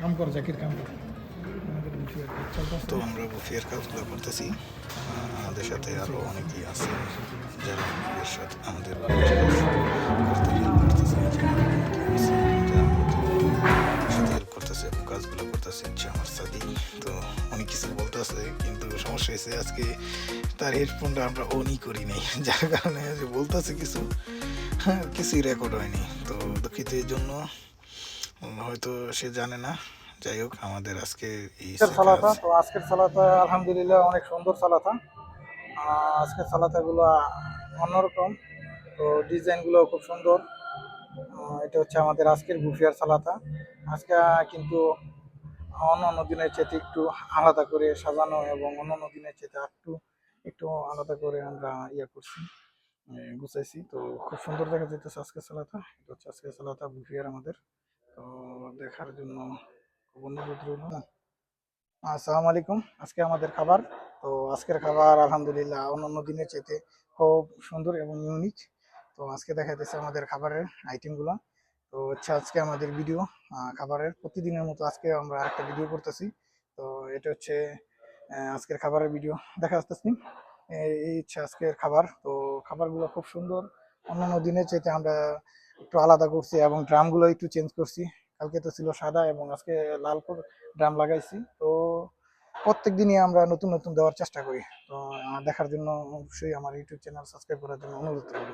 কাম কর জাকির কাম কর। আমাদের তো আমরা বুফিয়ার কাজগুলো করতেছি। আমাদের সাথে আরও অনেকেই আছে যারা আমাদের আমাদের সাথে এবং কাজগুলো করতেছে হচ্ছে আমার সাথে। তো অনেক কিছু বলতেছে কিন্তু সমস্যা হয়েছে আজকে তার হেডফোনটা আমরা অনই করি নাই যার কারণে বলতেছে কিছু হ্যাঁ, কিছুই রেকর্ড হয়নি। তো দুঃখিত এর জন্য। হয়তো সে জানে না। যাই হোক আমাদের আজকে এই সালাতা তো আজকের সালাতা আলহামদুলিল্লাহ অনেক সুন্দর সালাতা। আজকের সালাতাগুলো অন্যরকম তো ডিজাইনগুলো খুব সুন্দর। এটা হচ্ছে আমাদের আজকের গুফিয়ার সালাতা। আজকে কিন্তু অন্য অন্য দিনের চেয়ে একটু আলাদা করে সাজানো এবং অন্য অন্য দিনের চেয়ে একটু একটু আলাদা করে আমরা ইয়ে করছি গুছাইছি। তো খুব সুন্দর দেখা যেতেছে আজকের সালাতা। এটা হচ্ছে আজকের সালাতা গুফিয়ার আমাদের। তো দেখার জন্য অনুরোধ আসসালামু আলাইকুম। আজকে আমাদের খাবার। তো আজকের খাবার আলহামদুলিল্লাহ অন্যান্য দিনের চাইতে খুব সুন্দর এবং ইউনিক তো আজকে দেখা যাচ্ছে আমাদের খাবারের আইটেমগুলো তো হচ্ছে আজকে আমাদের ভিডিও খাবারের প্রতিদিনের মতো আজকে আমরা একটা ভিডিও করতেছি। তো এটা হচ্ছে আজকের খাবারের ভিডিও দেখা যাচ্ছে, এই হচ্ছে আজকের খাবার। তো খাবারগুলো খুব সুন্দর। অন্যান্য দিনের চাইতে আমরা একটু আলাদা করছি এবং ড্রামগুলো একটু চেঞ্জ করছি। কালকে তো ছিল সাদা এবং আজকে লাল করে ড্রাম লাগাইছি। তো প্রত্যেক দিনই আমরা নতুন নতুন দেওয়ার চেষ্টা করি। তো দেখার জন্য অবশ্যই আমার ইউটিউব চ্যানেল সাবস্ক্রাইব করার জন্য অনুরোধ রইল।